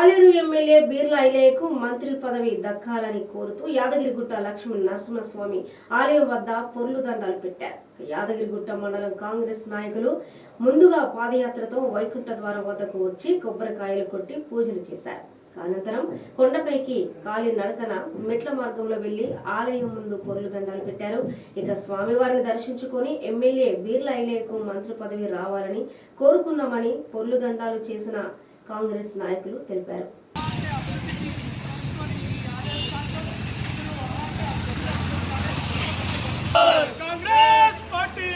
MLA Birla ఐలయ్యకు మంత్రి పదవి దక్కాలని కోరుతూ యాదగిరిగుట్ట లక్ష్మీ నరసింహస్వామి ఆలయం వద్ద పొర్లు దండాలు పెట్టారు. యాదగిరిగుట్ట మండలం కాంగ్రెస్ నాయకులు ముందుగా పాదయాత్రతో వైకుంఠ ద్వారం వద్దకు వచ్చి కొబ్బరికాయలు కొట్టి పూజలు చేశారు. అనంతరం కొండపైకి కాలి నడకన మెట్ల మార్గంలో వెళ్ళి ఆలయం ముందు పొర్లు దండాలు పెట్టారు. ఇక స్వామివారిని దర్శించుకొని ఎమ్మెల్యే బీర్లా ఐలయ్యకు మంత్రి పదవి రావాలని కోరుకున్నామని పొర్లు దండాలు చేసిన కాంగ్రెస్ నాయకులు తెలిపారు కాంగ్రెస్ పార్టీ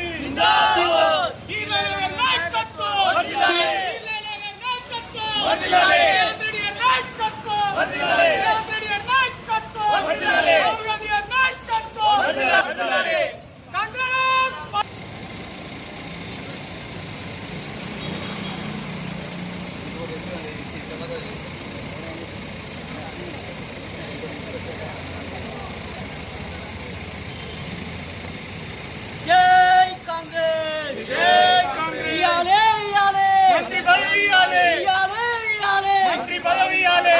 ¡Destripadores viales!